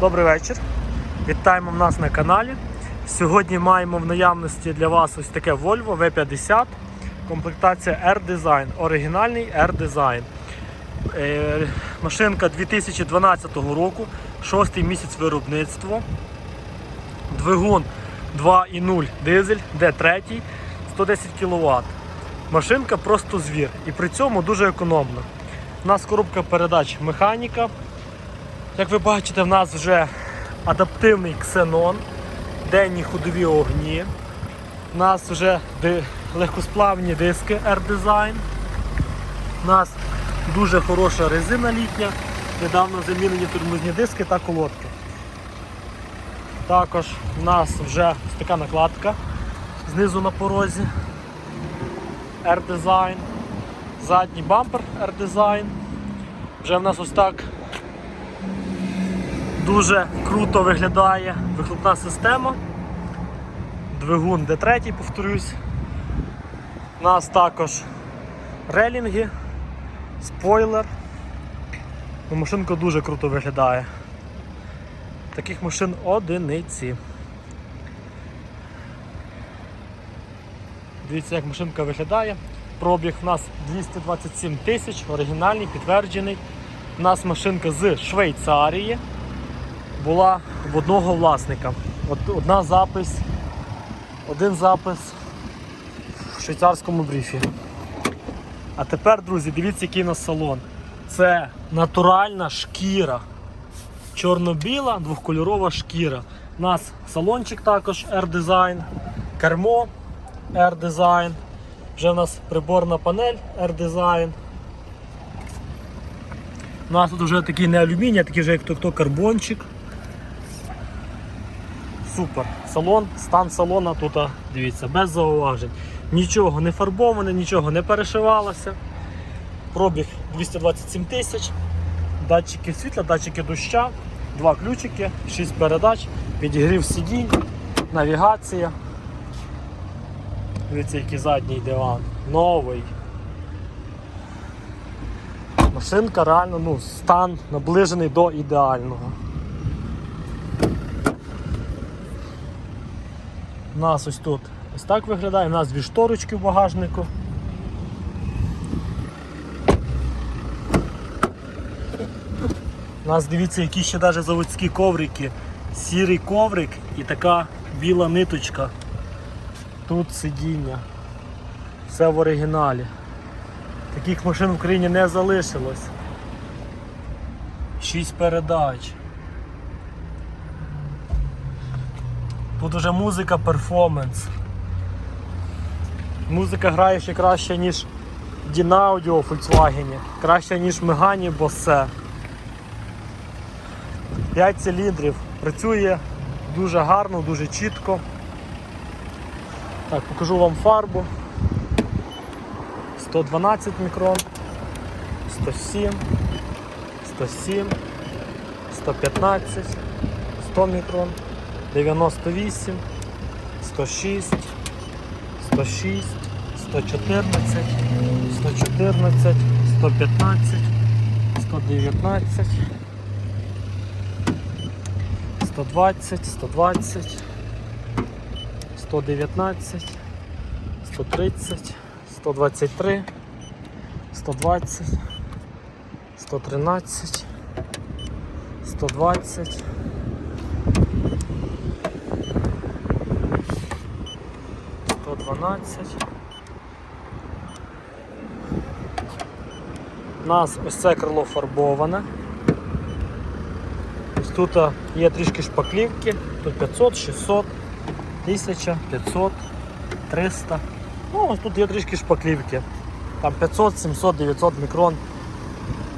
Добрий вечір. Вітаємо в нас на каналі. Сьогодні маємо в наявності для вас ось таке Volvo V50. Комплектація R-Design. Оригінальний R-Design. Е, машинка 2012 року, 6 місяць виробництва. Двигун 2.0 дизель, D3, 110 кВт. Машинка просто звір і при цьому дуже економна. У нас коробка передач механіка. Як ви бачите, в нас вже адаптивний ксенон, денні ходові огні. У нас вже легкосплавні диски R-Design. У нас дуже хороша резина літня. Недавно замінені тормозні диски та колодки. Також у нас вже така накладка знизу на порозі. R-Design. Задній бампер R-Design. Вже в нас ось так дуже круто виглядає вихлопна система. Двигун D3, повторюсь. У нас також релінги, спойлер. Ну, машинка дуже круто виглядає. Таких машин одиниці. Дивіться, як машинка виглядає. Пробіг у нас 227 тисяч, оригінальний, підтверджений. У нас машинка з Швейцарії була в одного власника. От, одна запис, один запис в швейцарському брифі. А тепер, друзі, дивіться, який у нас салон. Це натуральна шкіра. Чорно-біла, двохкольорова шкіра. У нас салончик також R-Design, кермо R-Design. Вже в нас приборна панель R-Design. У нас тут вже такий не алюміній, а такий вже як то, то карбончик. Супер. Салон, стан салона тут, дивіться, без зауважень. Нічого не фарбоване, нічого не перешивалося. Пробіг 227 тисяч. Датчики світла, датчики доща, два ключики, 6 передач, підігрів сидінь, навігація. Дивіться, який задній диван. Новий. Машинка реально ну, стан наближений до ідеального. У нас ось тут ось так виглядає, у нас дві шторочки в багажнику. У нас дивіться, які ще навіть заводські коврики. Сірий коврик і така біла ниточка. Тут сидіння. Все в оригіналі. Таких машин в Україні не залишилось. Шість передач. Тут уже музика перформанс. Музика грає ще краще, ніж Дінаудіо у Volkswagen, краще, ніж Мегані Bose. 5 циліндрів. Працює дуже гарно, дуже чітко. Так, покажу вам фарбу. 112 мікрон, 107, 107, 115, 100 мікрон, 98, 106, 106, 114, 114, 115, 119, 120, 120, 119, 130, 123, 120, 113, 120, 112. У нас ось це крило фарбоване. Ось тут є трішки шпаклівки, тут 500, 600, 1000, 500, 300. Ну, ось тут є трішки шпаклівки. Там 500, 700, 900 мікрон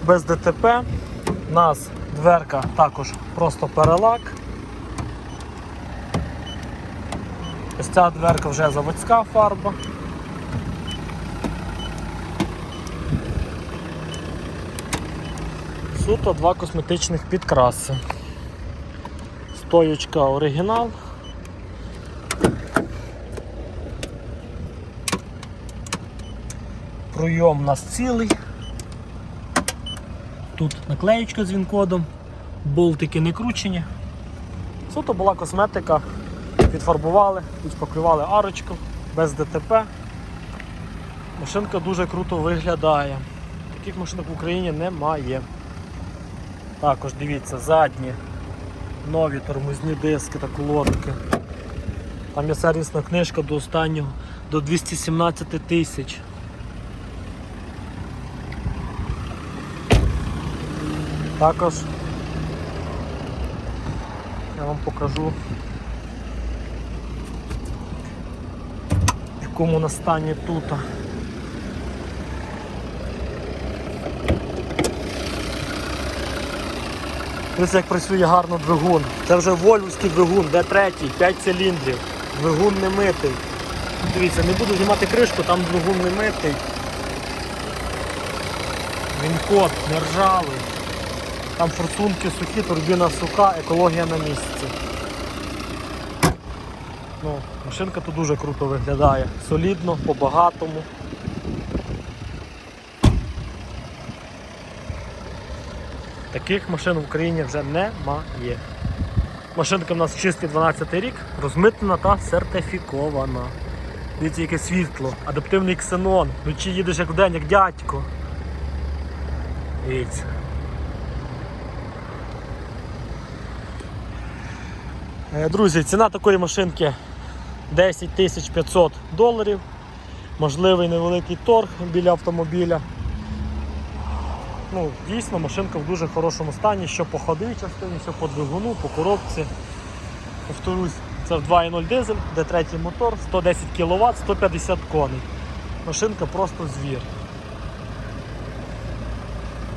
без ДТП. У нас дверка також просто перелак. Ось ця дверка вже заводська фарба. Суто два косметичних підкраси. Стоєчка оригінал. Пройом у нас цілий. Тут наклеєчка з він-кодом. болтики не кручені. Суто була косметика, підфарбували, підшпаклювали арочку без ДТП. Машинка дуже круто виглядає. Таких машинок в Україні немає. Також дивіться, задні нові тормозні диски та колодки. Там є сервісна книжка до останнього до 217 тисяч. Також я вам покажу якому на стані тут. Дивіться, як працює гарно двигун. Це вже вольвовський двигун, D3, 5 циліндрів. Двигун не митий. Дивіться, не буду знімати кришку, там двигун не митий. Він код, не ржавий. Там форсунки сухі, турбіна суха, екологія на місці. Ну, машинка тут дуже круто виглядає. Солідно, по-багатому. Таких машин в Україні вже немає. Машинка в нас чистий 12 рік, розмитнена та сертифікована. Дивіться, яке світло, адаптивний ксенон. Вночі їдеш як вдень, як дядько. Дивіться. Е, Друзі, ціна такої машинки 10 500 доларів. Можливий невеликий торг біля автомобіля. Ну, дійсно, машинка в дуже хорошому стані, що по ходовій частині, що по двигуну, по коробці. Повторюсь, це в 2.0 дизель, де третій мотор, 110 кВт, 150 коней. Машинка просто звір.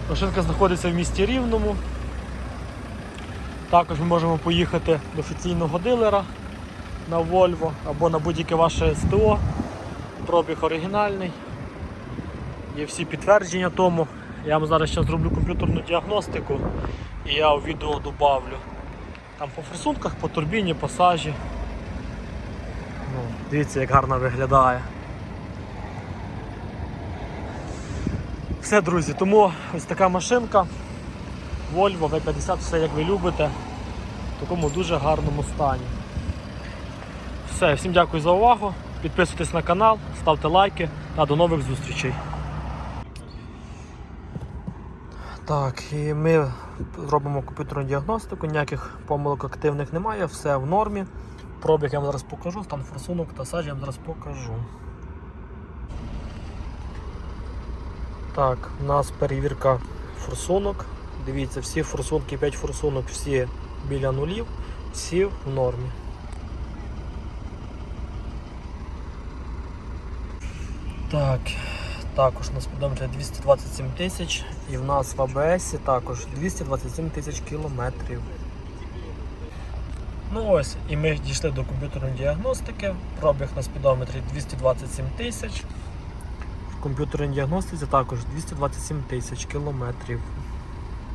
Машинка знаходиться в місті Рівному. Також ми можемо поїхати до офіційного дилера на Volvo або на будь-яке ваше СТО. Пробіг оригінальний. Є всі підтвердження тому. Я вам зараз ще зроблю комп'ютерну діагностику і я у відео добавлю. Там по форсунках, по турбіні, по сажі. Ну, дивіться, як гарно виглядає. Все, друзі, тому ось така машинка. Volvo V50, все як ви любите, в такому дуже гарному стані. Все, всім дякую за увагу. Підписуйтесь на канал, ставте лайки та до нових зустрічей. Так, і ми робимо комп'ютерну діагностику, ніяких помилок активних немає, все в нормі. Пробіг я вам зараз покажу, стан форсунок та сажі я вам зараз покажу. Так, у нас перевірка форсунок. Дивіться, всі форсунки, 5 форсунок, всі біля нулів, всі в нормі. Так, також на спідометрі 227 тисяч і в нас в АБС також 227 тисяч кілометрів. Ну ось, і ми дійшли до комп'ютерної діагностики. Пробіг на спідометрі 227 тисяч. В комп'ютерній діагностиці також 227 тисяч кілометрів.